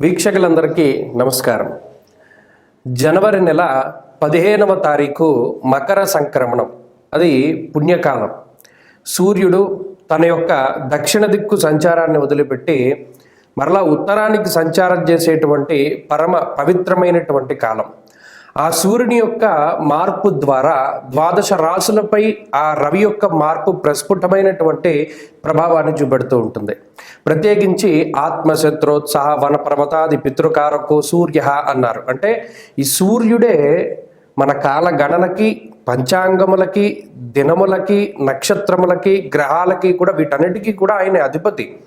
వీక్షకులందరికీ నమస్కారం. జనవరి నెల పదిహేనవ తారీఖు మకర సంక్రమణం. అది పుణ్యకాలం. సూర్యుడు తన యొక్క దక్షిణ దిక్కు సంచారాన్ని వదిలిపెట్టి మరలా ఉత్తరానికి సంచారం చేసేటువంటి పరమ పవిత్రమైనటువంటి కాలం. ఆ సూర్యుని యొక్క మార్పు ద్వారా ద్వాదశ రాశులపై ఆ రవి యొక్క మార్పు ప్రస్ఫుటమైనటువంటి ప్రభావాన్ని చూపెడుతూ ఉంటుంది. ప్రత్యేకించి ఆత్మశత్రోత్సాహ వన పర్వతాది పితృకారకు సూర్య అన్నారు. అంటే ఈ సూర్యుడే మన కాల గణనకి పంచాంగములకి దినములకి నక్షత్రములకి గ్రహాలకి కూడా వీటన్నిటికీ కూడా ఆయన అధిపతి.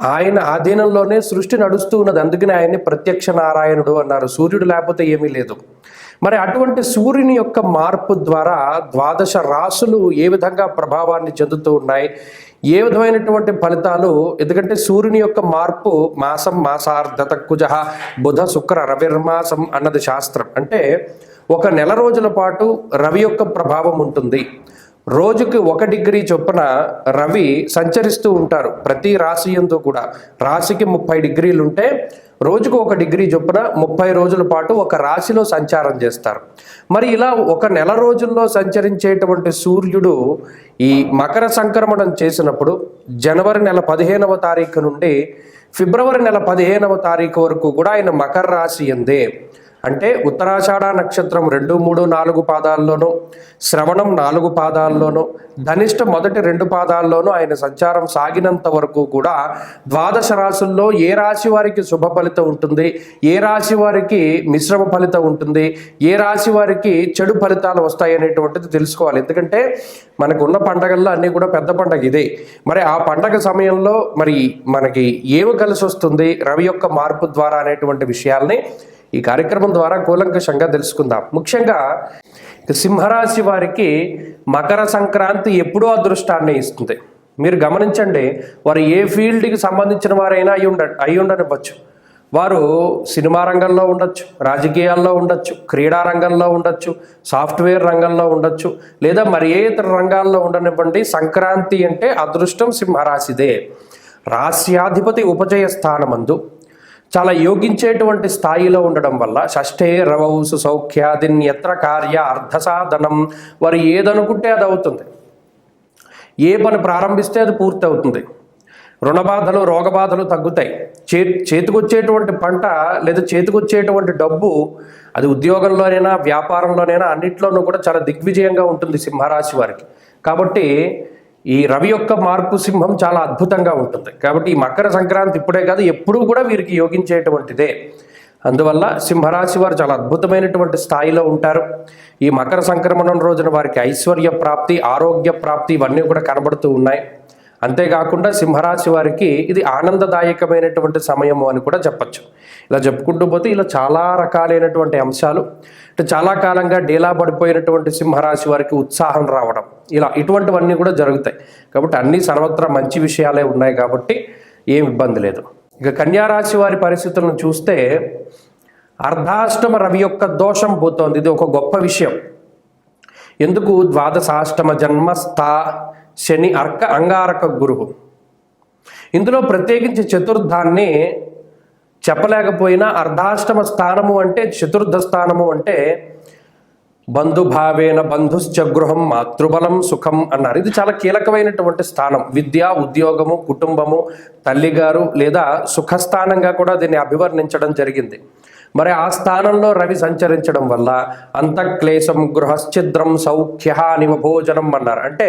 ఆయన ఆధీనంలోనే సృష్టి నడుస్తూ ఉన్నది. అందుకనే ఆయన్ని ప్రత్యక్ష నారాయణుడు అన్నారు. సూర్యుడు లేకపోతే ఏమీ లేదు. మరి అటువంటి సూర్యుని యొక్క మార్పు ద్వారా ద్వాదశ రాసులు ఏ విధంగా ప్రభావాన్ని చెందుతూ ఉన్నాయి? ఏ విధమైనటువంటి ఫలితాలు? ఎందుకంటే సూర్యుని యొక్క మార్పు మాసం మాసార్ధత కుజ బుధ శుక్ర రవిర్మాసం అన్నది శాస్త్రం. అంటే ఒక నెల రోజుల పాటు రవి యొక్క ప్రభావం ఉంటుంది. రోజుకి ఒక డిగ్రీ చొప్పున రవి సంచరిస్తూ ఉంటారు. ప్రతి రాశి ఎందు కూడా. రాశికి ముప్పై డిగ్రీలు ఉంటే రోజుకు ఒక డిగ్రీ చొప్పున ముప్పై రోజుల పాటు ఒక రాశిలో సంచారం చేస్తారు. మరి ఇలా ఒక నెల రోజుల్లో సంచరించేటువంటి సూర్యుడు ఈ మకర సంక్రమణం చేసినప్పుడు జనవరి నెల పదిహేనవ తారీఖు నుండి ఫిబ్రవరి నెల పదిహేనవ తారీఖు వరకు కూడా ఆయన మకర రాశి ఎందే అంటే ఉత్తరాషాఢ నక్షత్రం రెండు మూడు నాలుగు పాదాల్లోనూ శ్రవణం నాలుగు పాదాల్లోనూ ధనిష్ట మొదటి రెండు పాదాల్లోనూ ఆయన సంచారం సాగినంత వరకు కూడా ద్వాదశ రాశుల్లో ఏ రాశి వారికి శుభ ఫలితం ఉంటుంది? ఏ రాశి వారికి మిశ్రమ ఫలితం ఉంటుంది? ఏ రాశి వారికి చెడు ఫలితాలు వస్తాయి అనేటువంటిది తెలుసుకోవాలి. ఎందుకంటే మనకు ఉన్న పండగల్లో అన్నీ కూడా పెద్ద పండగ ఇదే. మరి ఆ పండగ సమయంలో మరి మనకి ఏమి కలిసి వస్తుంది? రవి యొక్క మార్పు ద్వారా అనేటువంటి విషయాల్ని ఈ కార్యక్రమం ద్వారా కూలంకషంగా తెలుసుకుందాం. ముఖ్యంగా సింహరాశి వారికి మకర సంక్రాంతి ఎప్పుడూ అదృష్టాన్ని ఇస్తుంది. మీరు గమనించండి వారు ఏ ఫీల్డ్కి సంబంధించిన వారైనా అయి ఉండ అయి ఉండనివ్వచ్చు. వారు సినిమా రంగంలో ఉండొచ్చు రాజకీయాల్లో ఉండొచ్చు క్రీడా రంగంలో ఉండొచ్చు సాఫ్ట్వేర్ రంగంలో ఉండొచ్చు లేదా మరి ఏ ఇతర రంగాల్లో ఉండనివ్వండి సంక్రాంతి అంటే అదృష్టం సింహరాశిదే. రాస్యాధిపతి ఉపజయ స్థానమందు చాలా యోగించేటువంటి స్థాయిలో ఉండడం వల్ల షష్ఠే రవౌసు సౌఖ్యాదిన్ ఎత్ర కార్య అర్ధసాధనం వారు ఏదనుకుంటే అది అవుతుంది. ఏ పని ప్రారంభిస్తే అది పూర్తి అవుతుంది రుణబాధలు రోగబాధలు తగ్గుతాయి. చే చేతికొచ్చేటువంటి పంట లేదా చేతికొచ్చేటువంటి డబ్బు అది ఉద్యోగంలోనైనా వ్యాపారంలోనైనా అన్నింటిలోనూ కూడా చాలా దిగ్విజయంగా ఉంటుంది సింహరాశి వారికి. కాబట్టి ఈ రవి యొక్క మార్పు సింహం చాలా అద్భుతంగా ఉంటుంది. కాబట్టి ఈ మకర సంక్రాంతి ఇప్పుడే కాదు ఎప్పుడూ కూడా వీరికి యోగించేటువంటిదే. అందువల్ల సింహరాశి వారు చాలా అద్భుతమైనటువంటి స్థాయిలో ఉంటారు. ఈ మకర సంక్రమణం రోజున వారికి ఐశ్వర్య ప్రాప్తి ఆరోగ్య ప్రాప్తి ఇవన్నీ కూడా కనబడుతూ ఉన్నాయి. అంతేకాకుండా సింహరాశి వారికి ఇది ఆనందదాయకమైనటువంటి సమయము అని కూడా చెప్పచ్చు. ఇలా చెప్పుకుంటూ పోతే ఇలా చాలా రకాలైనటువంటి అంశాలు అంటే చాలా కాలంగా డేలా పడిపోయినటువంటి సింహరాశి వారికి ఉత్సాహం రావడం ఇలా ఇటువంటివన్నీ కూడా జరుగుతాయి. కాబట్టి అన్ని సర్వత్రా మంచి విషయాలే ఉన్నాయి కాబట్టి ఏం ఇబ్బంది లేదు. ఇక కన్యారాశి వారి పరిస్థితులను చూస్తే అర్ధాష్టమ రవి యొక్క దోషం పోతోంది. ఇది ఒక గొప్ప విషయం. ఎందుకు? ద్వాదశాష్టమ జన్మస్థ శని అర్క అంగారక గురువు. ఇందులో ప్రత్యేకించి చతుర్థాన్ని చెప్పలేకపోయినా అర్ధాష్టమ స్థానము అంటే చతుర్థ స్థానము అంటే బంధుభావేన బంధుశ్చ గృహం మాతృబలం సుఖం అన్నారు. ఇది చాలా కీలకమైనటువంటి స్థానం. విద్య ఉద్యోగము కుటుంబము తల్లిగారు లేదా సుఖస్థానంగా కూడా దీన్ని అభివర్ణించడం జరిగింది. మరి ఆ స్థానంలో రవి సంచరించడం వల్ల అంతఃక్లేశం గృహశ్చిద్రం సౌఖ్య నిమభోజనం అన్నారు. అంటే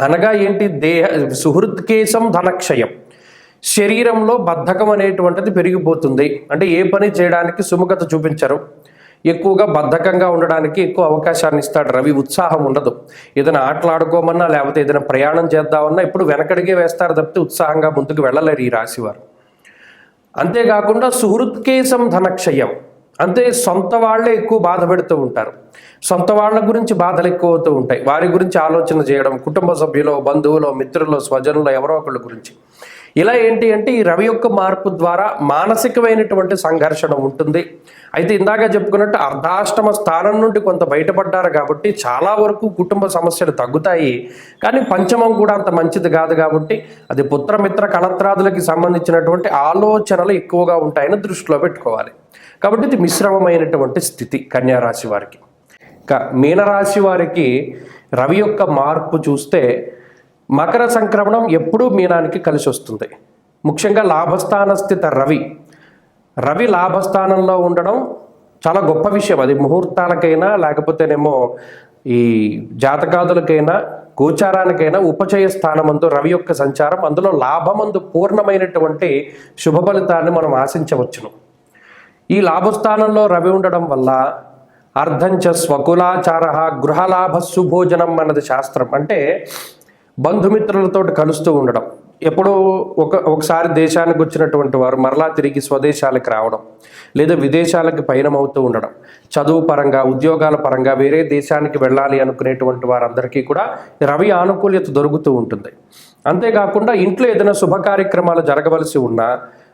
అనగా ఏంటి? దేహ సుహృత్కేశం ధనక్షయం. శరీరంలో బద్ధకం అనేటువంటిది పెరిగిపోతుంది. అంటే ఏ పని చేయడానికి సుముఖత చూపించరు. ఎక్కువగా బద్ధకంగా ఉండడానికి ఎక్కువ అవకాశాన్ని ఇస్తాడు రవి. ఉత్సాహం ఉండదు. ఏదైనా ఆటలాడుకోమన్నా లేకపోతే ఏదైనా ప్రయాణం చేద్దామన్నా ఇప్పుడు వెనకడిగే వేస్తారు తప్పితే ఉత్సాహంగా ముందుకు వెళ్ళలేరు ఈ రాశివారు. అంతేకాకుండా సుహృత్కేశం ధనక్షయం. అంటే సొంత వాళ్ళే ఎక్కువ బాధ పెడుతూ ఉంటారు. సొంత వాళ్ళ గురించి బాధలు ఎక్కువ అవుతూ ఉంటాయి. వారి గురించి ఆలోచన చేయడం కుటుంబ సభ్యులు బంధువులు మిత్రులు స్వజనులు ఎవరో ఒకళ్ళ గురించి. ఇలా ఏంటి అంటే ఈ రవి యొక్క మార్పు ద్వారా మానసికమైనటువంటి సంఘర్షణ ఉంటుంది. అయితే ఇందాక చెప్పుకున్నట్టు అర్ధాష్టమ స్థానం నుండి కొంత బయటపడ్డారు కాబట్టి చాలా వరకు కుటుంబ సమస్యలు తగ్గుతాయి. కానీ పంచమం కూడా అంత మంచిది కాదు కాబట్టి అది పుత్రమిత్ర కళత్రాదులకి సంబంధించినటువంటి ఆలోచనలు ఎక్కువగా ఉంటాయని దృష్టిలో పెట్టుకోవాలి. కాబట్టి ఇది మిశ్రమమైనటువంటి స్థితి కన్యా రాశి వారికి. ఇక మీనరాశి వారికి రవి యొక్క మార్పు చూస్తే మకర సంక్రమణం ఎప్పుడూ మీనానికి కలిసి వస్తుంది. ముఖ్యంగా లాభస్థాన స్థిత రవి. రవి లాభస్థానంలో ఉండడం చాలా గొప్ప విషయం. అది ముహూర్తాలకైనా లేకపోతేనేమో ఈ జాతకాదులకైనా గోచారానికైనా ఉపచయ స్థానమందు రవి యొక్క సంచారం అందులో లాభమందు పూర్ణమైనటువంటి శుభ ఫలితాన్ని మనం ఆశించవచ్చును. ఈ లాభస్థానంలో రవి ఉండడం వల్ల అర్ధంచ స్వకులాచార గృహలాభ సుభోజనం అన్నది శాస్త్రం. అంటే బంధుమిత్రులతో కలుస్తూ ఉండడం. ఎప్పుడో ఒక ఒకసారి దేశానికి వచ్చినటువంటి వారు మరలా తిరిగి స్వదేశాలకు రావడం లేదా విదేశాలకు పయనమవుతూ ఉండడం. చదువు పరంగా ఉద్యోగాల పరంగా వేరే దేశానికి వెళ్ళాలి అనుకునేటువంటి వారందరికీ కూడా రవి ఆనుకూల్యత దొరుకుతూ ఉంటుంది. అంతేకాకుండా ఇంట్లో ఏదైనా శుభ కార్యక్రమాలు జరగవలసి ఉన్నా